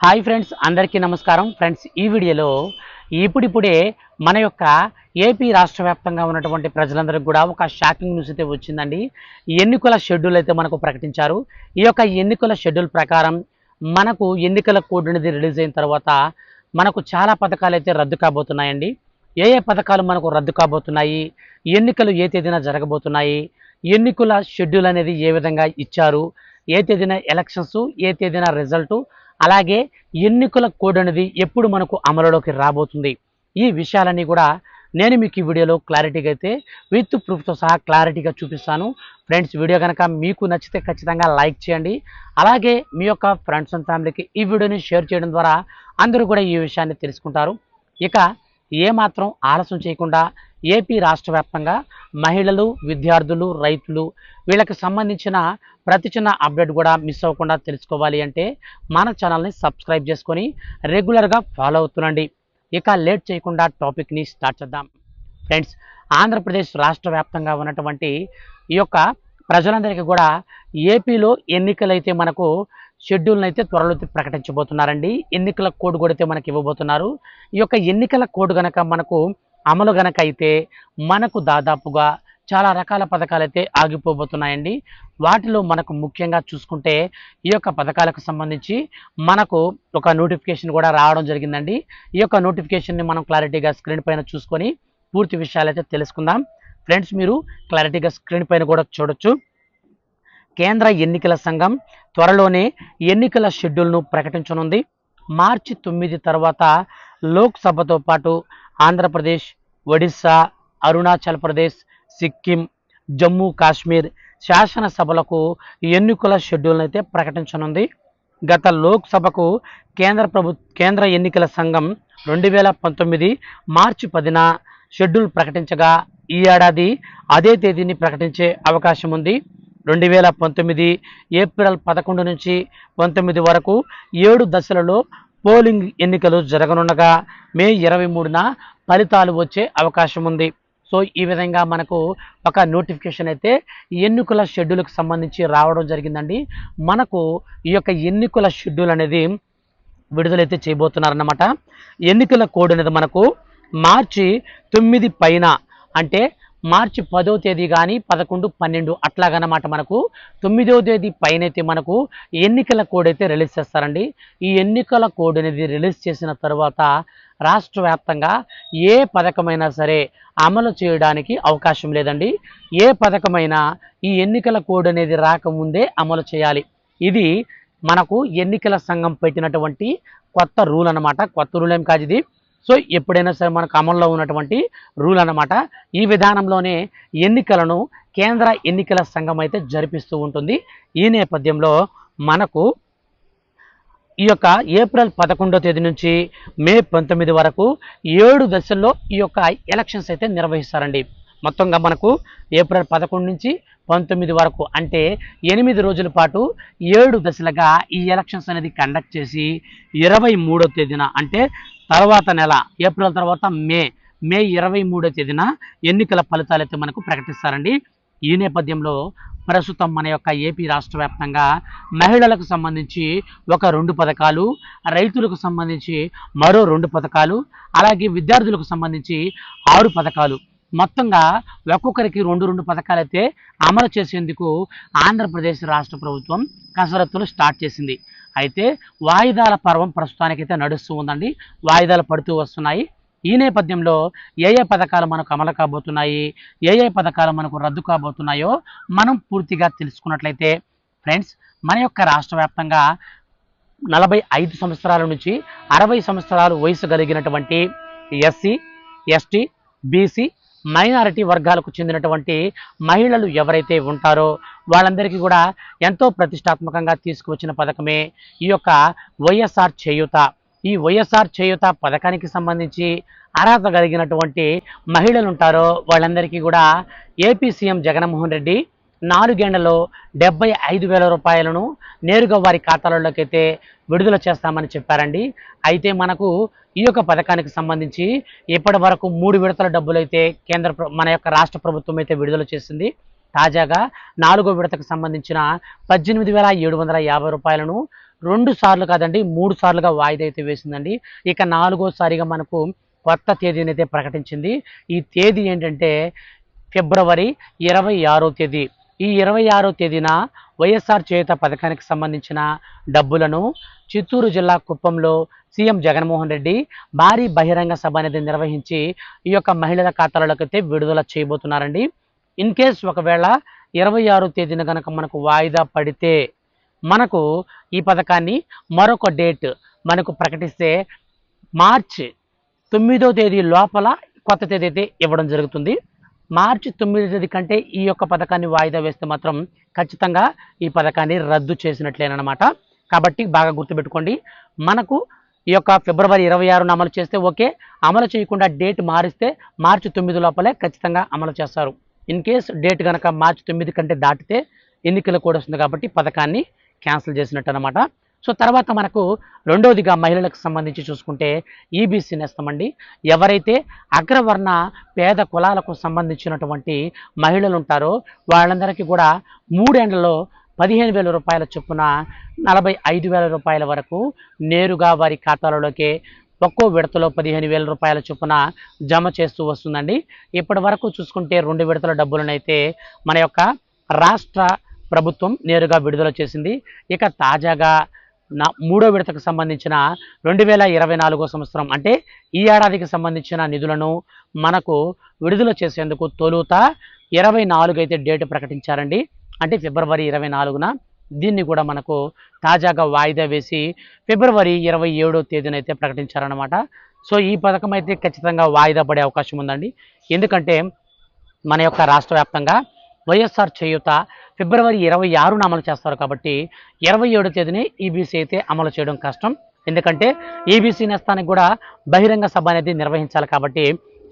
Hi friends అందరికీ నమస్కారం. Friends ఈ వీడియోలో ఇప్పుడిప్పుడే మన యొక్క ఏపీ రాష్ట్ర వ్యాప్తంగా ఉన్నటువంటి ప్రజలందరికీ కూడా ఒక షాకింగ్ న్యూస్ అయితే వచ్చిందండి. ఎన్నికల షెడ్యూల్ అయితే మనకు ప్రకటించారు. ఈ యొక్క ఎన్నికల షెడ్యూల్ ప్రకారం మనకు ఎన్నికల కోడ్ అనేది రిలీజ్ అయిన తర్వాత మనకు చాలా పథకాలు అయితే రద్దు కాబోతున్నాయండి. ఏ ఏ పథకాలు మనకు రద్దు కాబోతున్నాయి? ఎన్నికలు ఏ తేదీన జరగబోతున్నాయి? ఎన్నికల షెడ్యూల్ అనేది ఏ విధంగా ఇచ్చారు? ఏ తేదీన ఎలక్షన్స్? ఏ తేదీన రిజల్టు? అలాగే ఎన్నికల కోడ్ అనేది ఎప్పుడు మనకు అమలులోకి రాబోతుంది? ఈ విషయాలన్నీ కూడా నేను మీకు ఈ వీడియోలో క్లారిటీగా అయితే విత్ ప్రూఫ్తో సహా క్లారిటీగా చూపిస్తాను. ఫ్రెండ్స్ వీడియో కనుక మీకు నచ్చితే ఖచ్చితంగా లైక్ చేయండి. అలాగే మీ యొక్క ఫ్రెండ్స్ అండ్ ఫ్యామిలీకి ఈ వీడియోని షేర్ చేయడం ద్వారా అందరూ కూడా ఈ విషయాన్ని తెలుసుకుంటారు. ఇక ఏమాత్రం ఆలస్యం చేయకుండా ఏపీ రాష్ట్ర వ్యాప్తంగా మహిళలు విద్యార్థులు రైతులు వీళ్ళకి సంబంధించిన ప్రతి చిన్న అప్డేట్ కూడా మిస్ అవ్వకుండా తెలుసుకోవాలి అంటే మన ఛానల్ని సబ్స్క్రైబ్ చేసుకొని రెగ్యులర్గా ఫాలో అవుతుండండి. ఇక లేట్ చేయకుండా టాపిక్ని స్టార్ట్ చేద్దాం. ఫ్రెండ్స్ ఆంధ్రప్రదేశ్ రాష్ట్ర వ్యాప్తంగా ఉన్నటువంటి ఈ యొక్క ప్రజలందరికీ కూడా ఏపీలో ఎన్నికలైతే మనకు షెడ్యూల్ని అయితే త్వరలో ప్రకటించబోతున్నారండి. ఎన్నికల కోడ్ కూడా అయితే మనకి ఇవ్వబోతున్నారు. ఈ యొక్క ఎన్నికల కోడ్ గనక మనకు అమలు గనక అయితే మనకు దాదాపుగా చాలా రకాల పథకాలు అయితే ఆగిపోబోతున్నాయండి. వాటిలో మనకు ముఖ్యంగా చూసుకుంటే ఈ యొక్క పథకాలకు సంబంధించి మనకు ఒక నోటిఫికేషన్ కూడా రావడం జరిగిందండి. ఈ యొక్క నోటిఫికేషన్ని మనం క్లారిటీగా స్క్రీన్ పైన చూసుకొని పూర్తి విషయాలు అయితే తెలుసుకుందాం. ఫ్రెండ్స్ మీరు క్లారిటీగా స్క్రీన్ పైన కూడా చూడొచ్చు. కేంద్ర ఎన్నికల సంఘం త్వరలోనే ఎన్నికల షెడ్యూల్ను ప్రకటించనుంది. మార్చి తొమ్మిది తర్వాత లోక్సభతో పాటు ఆంధ్రప్రదేశ్ ఒడిస్సా అరుణాచల్ ప్రదేశ్ సిక్కిం జమ్మూ కాశ్మీర్ శాసనసభలకు ఎన్నికల షెడ్యూల్ను అయితే ప్రకటించనుంది. గత లోక్సభకు కేంద్ర ప్రభు కేంద్ర ఎన్నికల సంఘం రెండు వేల పంతొమ్మిది మార్చి పదిన షెడ్యూల్ ప్రకటించగా ఈ ఏడాది అదే తేదీని ప్రకటించే అవకాశం ఉంది రెండు వేల పంతొమ్మిది ఏప్రిల్ పదకొండు నుంచి పంతొమ్మిది వరకు ఏడు దశలలో పోలింగ్ ఎన్నికలు జరగనుండగా మే ఇరవై మూడున ఫలితాలు వచ్చే అవకాశం ఉంది. సో ఈ విధంగా మనకు ఒక నోటిఫికేషన్ అయితే ఎన్నికల షెడ్యూల్కి సంబంధించి రావడం జరిగిందండి. మనకు ఈ యొక్క ఎన్నికల షెడ్యూల్ అనేది విడుదలైతే చేయబోతున్నారన్నమాట. ఎన్నికల కోడ్ అనేది మనకు మార్చి తొమ్మిది పైన అంటే మార్చి పదో తేదీ కానీ పదకొండు పన్నెండు అట్లాగనమాట మనకు. తొమ్మిదో తేదీ పైన అయితే మనకు ఎన్నికల కోడ్ అయితే రిలీజ్ చేస్తారండి. ఈ ఎన్నికల కోడ్ అనేది రిలీజ్ చేసిన తర్వాత రాష్ట్ర వ్యాప్తంగా ఏ పథకమైనా సరే అమలు చేయడానికి అవకాశం లేదండి. ఏ పథకమైనా ఈ ఎన్నికల కోడ్ అనేది రాకముందే అమలు చేయాలి. ఇది మనకు ఎన్నికల సంఘం పెట్టినటువంటి కొత్త రూల్ అన్నమాట. కొత్త రూల్ ఏం కాదు ఇది. సో ఎప్పుడైనా సరే మనకు అమల్లో ఉన్నటువంటి రూల్ అన్నమాట. ఈ విధానంలోనే ఎన్నికలను కేంద్ర ఎన్నికల సంఘం అయితే జరిపిస్తూ ఉంటుంది. ఈ నేపథ్యంలో మనకు ఈ యొక్క ఏప్రిల్ పదకొండో తేదీ నుంచి మే పంతొమ్మిది వరకు ఏడు దశల్లో ఈ యొక్క ఎలక్షన్స్ అయితే నిర్వహిస్తారండి. మొత్తంగా మనకు ఏప్రిల్ పదకొండు నుంచి పంతొమ్మిది వరకు అంటే ఎనిమిది రోజుల పాటు ఏడు దశలుగా ఈ ఎలక్షన్స్ అనేది కండక్ట్ చేసి ఇరవై మూడో తేదీన అంటే తర్వాత నెల ఏప్రిల్ తర్వాత మే. మే ఇరవై మూడో తేదీన ఎన్నికల ఫలితాలు అయితే మనకు ప్రకటిస్తారండి. ఈ నేపథ్యంలో ప్రస్తుతం మన యొక్క ఏపీ రాష్ట్ర వ్యాప్తంగా మహిళలకు సంబంధించి ఒక రెండు పథకాలు రైతులకు సంబంధించి మరో రెండు పథకాలు అలాగే విద్యార్థులకు సంబంధించి ఆరు పథకాలు. మొత్తంగా ఒక్కొక్కరికి రెండు రెండు పథకాలైతే అమలు చేసేందుకు ఆంధ్రప్రదేశ్ రాష్ట్ర ప్రభుత్వం కసరత్తులు స్టార్ట్ చేసింది. అయితే వాయిదాల పర్వం ప్రస్తుతానికైతే నడుస్తూ ఉందండి. వాయిదాలు పడుతూ వస్తున్నాయి. ఈ నేపథ్యంలో ఏ ఏ పథకాలు మనకు అమలు కాబోతున్నాయి? ఏ ఏ పథకాలు మనకు రద్దు కాబోతున్నాయో మనం పూర్తిగా తెలుసుకున్నట్లయితే ఫ్రెండ్స్ మన యొక్క రాష్ట్ర వ్యాప్తంగా నలభై ఐదు సంవత్సరాల నుంచి అరవై సంవత్సరాలు వయసు కలిగినటువంటి ఎస్సీ ఎస్టీ బీసీ మైనారిటీ వర్గాలకు చెందినటువంటి మహిళలు ఎవరైతే ఉంటారో వాళ్ళందరికీ కూడా ఎంతో ప్రతిష్టాత్మకంగా తీసుకువచ్చిన పథకమే ఈ యొక్క వైఎస్ఆర్ చేయూత. ఈ వైఎస్ఆర్ చేయూత పథకానికి సంబంధించి అర్హత కలిగినటువంటి మహిళలు ఉంటారో వాళ్ళందరికీ కూడా ఏపీ సీఎం జగన్మోహన్ రెడ్డి నాలుగేళ్ళలో డెబ్బై ఐదు వేల రూపాయలను నేరుగా వారి ఖాతాలలోకి అయితే విడుదల చేస్తామని చెప్పారండి. అయితే మనకు ఈ యొక్క పథకానికి సంబంధించి ఇప్పటి వరకు మూడు విడతల డబ్బులైతే కేంద్ర మన యొక్క రాష్ట్ర ప్రభుత్వం అయితే విడుదల చేసింది. తాజాగా నాలుగో విడతకు సంబంధించిన పద్దెనిమిది వేల ఏడు వందల యాభై రూపాయలను రెండు సార్లు కాదండి మూడు సార్లుగా వాయిదా అయితే వేసిందండి. ఇక నాలుగోసారిగా మనకు కొత్త తేదీని అయితే ప్రకటించింది. ఈ తేదీ ఏంటంటే ఫిబ్రవరి ఇరవై ఆరో తేదీ. ఈ ఇరవై ఆరో తేదీన వైఎస్ఆర్ చేయుత పథకానికి సంబంధించిన డబ్బులను చిత్తూరు జిల్లా కుప్పంలో సీఎం జగన్మోహన్ రెడ్డి భారీ బహిరంగ సభ అనేది నిర్వహించి ఈ యొక్క మహిళల ఖాతాలలోకి అయితే విడుదల చేయబోతున్నారండి. ఇన్ కేస్ ఒకవేళ ఇరవై ఆరో తేదీన కనుక మనకు వాయిదా పడితే మనకు ఈ పథకాన్ని మరొక డేట్ మనకు ప్రకటిస్తే మార్చి తొమ్మిదో తేదీ లోపల కొత్త తేదీ అయితే ఇవ్వడం జరుగుతుంది. మార్చి తొమ్మిది తేదీ కంటే ఈ యొక్క పథకాన్ని వాయిదా వేస్తే మాత్రం ఖచ్చితంగా ఈ పథకాన్ని రద్దు చేసినట్లేనమాట కాబట్టి బాగా గుర్తుపెట్టుకోండి. మనకు ఈ యొక్క ఫిబ్రవరి ఇరవై ఆరున అమలు చేస్తే ఓకే. అమలు చేయకుండా డేట్ మారిస్తే మార్చి తొమ్మిది లోపలే ఖచ్చితంగా అమలు చేస్తారు. ఇన్ కేస్ డేట్ కనుక మార్చి తొమ్మిది కంటే దాటితే ఎన్నికలు కూడా వస్తుంది కాబట్టి పథకాన్ని క్యాన్సిల్ చేసినట్టు అనమాట సో తర్వాత మనకు రెండవదిగా మహిళలకు సంబంధించి చూసుకుంటే ఈబీసీ నేస్తామండి. ఎవరైతే అగ్రవర్ణ పేద కులాలకు సంబంధించినటువంటి మహిళలు ఉంటారో వాళ్ళందరికీ కూడా మూడేండ్లలో పదిహేను వేల రూపాయల చొప్పున నలభై ఐదు వేల రూపాయల వరకు నేరుగా వారి ఖాతాలలోకి ఒక్కో విడతలో పదిహేను వేల రూపాయల చొప్పున జమ చేస్తూ వస్తుందండి. ఇప్పటి వరకు చూసుకుంటే రెండు విడతల డబ్బులనైతే మన యొక్క రాష్ట్ర ప్రభుత్వం నేరుగా విడుదల చేసింది. ఇక తాజాగా నా మూడో విడతకు సంబంధించిన రెండు వేల ఇరవై నాలుగో సంవత్సరం. అంటే ఈ ఏడాదికి సంబంధించిన నిధులను మనకు విడుదల చేసేందుకు తొలుత ఇరవై నాలుగు అయితే డేట్ ప్రకటించారండి. అంటే ఫిబ్రవరి ఇరవై నాలుగున దీన్ని కూడా మనకు తాజాగా వాయిదా వేసి ఫిబ్రవరి ఇరవై ఏడో తేదీనైతే ప్రకటించారనమాట సో ఈ పథకం అయితే ఖచ్చితంగా వాయిదా పడే అవకాశం ఉందండి. ఎందుకంటే మన యొక్క రాష్ట్ర వ్యాప్తంగా వైఎస్ఆర్ చేయూత ఫిబ్రవరి ఇరవై ఆరున అమలు చేస్తారు కాబట్టి ఇరవై ఏడో తేదీని ఈబీసీ అయితే అమలు చేయడం కష్టం. ఎందుకంటే ఈబీసీ నేస్తానికి కూడా బహిరంగ సభ అనేది నిర్వహించాలి కాబట్టి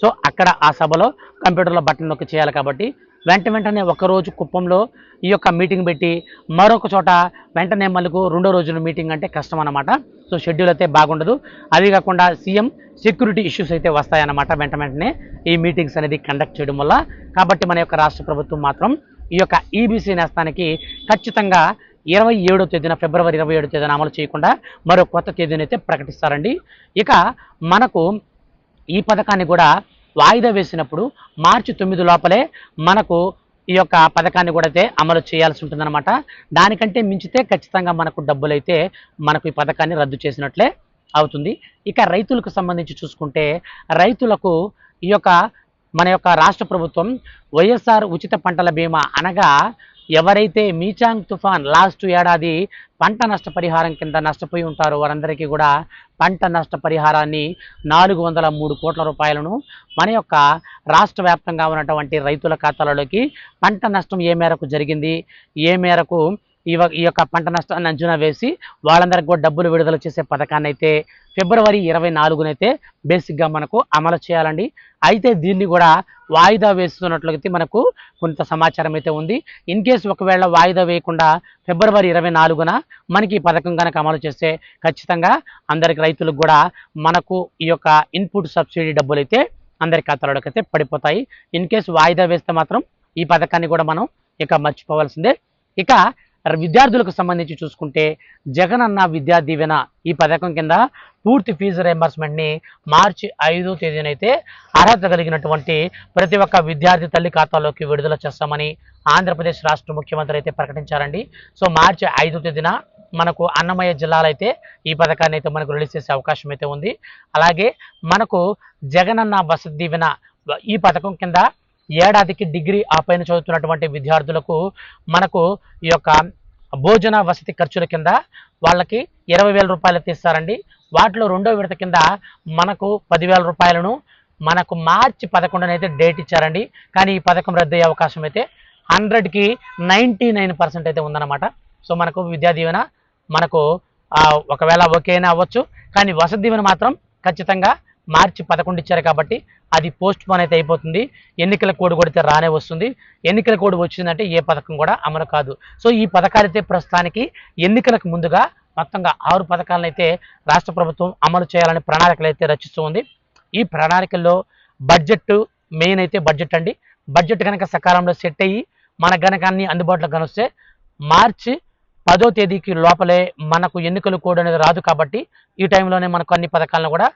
సో అక్కడ ఆ సభలో కంప్యూటర్లో బటన్ నొక్కి చేయాలి కాబట్టి వెంట వెంటనే ఒక రోజు కుప్పంలో ఈ యొక్క మీటింగ్ పెట్టి మరొక చోట వెంటనే మళ్ళీకు రెండో రోజున మీటింగ్ అంటే కష్టం అన్నమాట. సో షెడ్యూల్ అయితే బాగుండదు. అవి కాకుండా సీఎం సెక్యూరిటీ ఇష్యూస్ అయితే వస్తాయన్నమాట వెంట వెంటనే ఈ మీటింగ్స్ అనేది కండక్ట్ చేయడం వల్ల. కాబట్టి మన యొక్క రాష్ట్ర ప్రభుత్వం మాత్రం ఈ యొక్క ఈబీసీ నేస్తానికి ఖచ్చితంగా ఇరవై ఏడో తేదీన ఫిబ్రవరి ఇరవై ఏడో తేదీన అమలు చేయకుండా మరో కొత్త తేదీని అయితే ప్రకటిస్తారండి. ఇక మనకు ఈ పథకాన్ని కూడా వాయిదా వేసినప్పుడు మార్చి తొమ్మిది లోపలే మనకు ఈ యొక్క పథకాన్ని కూడా అయితే అమలు చేయాల్సి ఉంటుందన్నమాట. దానికంటే మించితే ఖచ్చితంగా మనకు డబ్బులైతే మనకు ఈ పథకాన్ని రద్దు చేసినట్లే అవుతుంది. ఇక రైతులకు సంబంధించి చూసుకుంటే రైతులకు ఈ యొక్క మన యొక్క రాష్ట్ర ప్రభుత్వం వైఎస్ఆర్ ఉచిత పంటల బీమా అనగా ఎవరైతే మీచాంగ్ తుఫాన్ లాస్ట్ ఏడాది పంట నష్టపరిహారం కింద నష్టపోయి ఉంటారో వారందరికీ కూడా పంట నష్టపరిహారాన్ని నాలుగు వందల మూడు కోట్ల రూపాయలను మన యొక్క రాష్ట్ర వ్యాప్తంగా ఉన్నటువంటి రైతుల ఖాతాలలోకి పంట నష్టం ఏ మేరకు జరిగింది? ఏ మేరకు ఈ ఈ యొక్క పంట నష్టాన్ని అంచనా వేసి వాళ్ళందరికి కూడా డబ్బులు విడుదల చేసే పథకాన్ని అయితే ఫిబ్రవరి ఇరవై నాలుగునైతే బేసిక్గా మనకు అమలు చేయాలండి. అయితే దీన్ని కూడా వాయిదా వేస్తున్నట్లయితే మనకు కొంత సమాచారం అయితే ఉంది. ఇన్ కేసు ఒకవేళ వాయిదా వేయకుండా ఫిబ్రవరి ఇరవై నాలుగున మనకి ఈ పథకం కనుక అమలు చేస్తే ఖచ్చితంగా అందరికి రైతులకు కూడా మనకు ఈ యొక్క ఇన్పుట్ సబ్సిడీ డబ్బులు అయితే అందరి ఖాతాలోకి అయితే పడిపోతాయి. ఇన్ కేసు వాయిదా వేస్తే మాత్రం ఈ పథకాన్ని కూడా మనం ఇక మర్చిపోవాల్సిందే. ఇక విద్యార్థులకు సంబంధించి చూసుకుంటే జగన్ అన్న విద్యా దీవెన ఈ పథకం కింద పూర్తి ఫీజు రియంబర్స్మెంట్ని మార్చి ఐదో తేదీనైతే అర్హత కలిగినటువంటి ప్రతి ఒక్క విద్యార్థి తల్లి ఖాతాలోకి విడుదల చేస్తామని ఆంధ్రప్రదేశ్ రాష్ట్ర ముఖ్యమంత్రి అయితే ప్రకటించారండి. సో మార్చి ఐదో తేదీన మనకు అన్నమయ్య జిల్లాలో అయితే ఈ పథకాన్ని అయితే మనకు రిలీజ్ చేసే అవకాశం అయితే ఉంది. అలాగే మనకు జగనన్న వసతి దీవెన ఈ పథకం కింద ఏడాదికి డిగ్రీ ఆ పైన చదువుతున్నటువంటి విద్యార్థులకు మనకు ఈ యొక్క భోజన వసతి ఖర్చుల కింద వాళ్ళకి ఇరవై వేల రూపాయలు తీస్తారండి. వాటిలో రెండో విడత కింద మనకు పదివేల రూపాయలను మనకు మార్చి పదకొండునైతే డేట్ ఇచ్చారండి. కానీ ఈ పథకం రద్దయ్యే అవకాశం అయితే హండ్రెడ్కి నైంటీ నైన్ పర్సెంట్ అయితే ఉందన్నమాట. సో మనకు విద్యా దీవెన మనకు ఒకవేళ ఒకవేళ అయినా అవ్వచ్చు. కానీ వసతి దీవెన మాత్రం ఖచ్చితంగా మార్చి పదకొండు ఇచ్చారు కాబట్టి అది పోస్ట్ పోన్ అయితే అయిపోతుంది. ఎన్నికల కోడ్ కొడితే రానే వస్తుంది. ఎన్నికల కోడ్ వచ్చిందంటే ఏ పథకం కూడా అమలు కాదు. సో ఈ పథకాలు అయితే ప్రస్తుతానికి ఎన్నికలకు ముందుగా మొత్తంగా ఆరు పథకాలను అయితే రాష్ట్ర ప్రభుత్వం అమలు చేయాలని ప్రణాళికలు అయితే రచిస్తుంది ఈ ప్రణాళికల్లో బడ్జెట్ మెయిన్ అయితే బడ్జెట్ అండి. బడ్జెట్ కనుక సకాలంలో సెట్ అయ్యి మన గనక అన్ని అందుబాటులో కనిస్తే మార్చి పదో తేదీకి లోపలే మనకు ఎన్నికలు కోడ్ అనేది రాదు కాబట్టి ఈ టైంలోనే మనకు అన్ని పథకాలను కూడా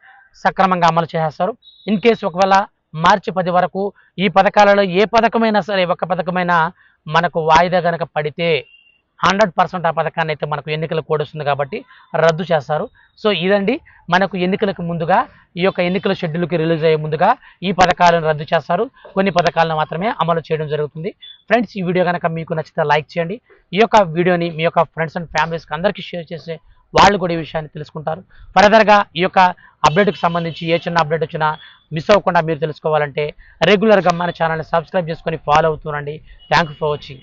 సక్రమంగా అమలు చేసేస్తారు. ఇన్ కేసు ఒకవేళ మార్చి పది వరకు ఈ పథకాలలో ఏ పథకమైనా సరే ఒక పథకమైనా మనకు వాయిదా కనుక పడితే హండ్రెడ్ పర్సెంట్ ఆ పథకాన్ని అయితే మనకు ఎన్నికల కోడ్ వస్తుంది కాబట్టి రద్దు చేస్తారు. సో ఇదండి మనకు ఎన్నికలకు ముందుగా ఈ యొక్క ఎన్నికల షెడ్యూల్కి రిలీజ్ అయ్యే ముందుగా ఈ పథకాలను రద్దు చేస్తారు. కొన్ని పథకాలను మాత్రమే అమలు చేయడం జరుగుతుంది. ఫ్రెండ్స్ ఈ వీడియో కనుక మీకు నచ్చితే లైక్ చేయండి. ఈ యొక్క వీడియోని మీ యొక్క ఫ్రెండ్స్ అండ్ ఫ్యామిలీస్కి అందరికీ షేర్ చేసే వాళ్ళు కూడా ఈ విషయాన్ని తెలుసుకుంటారు. ఫర్దర్గా ఈ యొక్క అప్డేట్కి సంబంధించి ఏ చిన్న అప్డేట్ వచ్చినా మిస్ అవ్వకుండా మీరు తెలుసుకోవాలంటే రెగ్యులర్గా మన ఛానల్ని సబ్స్క్రైబ్ చేసుకొని ఫాలో అవుతుండండి థ్యాంక్ ఫర్ వాచింగ్.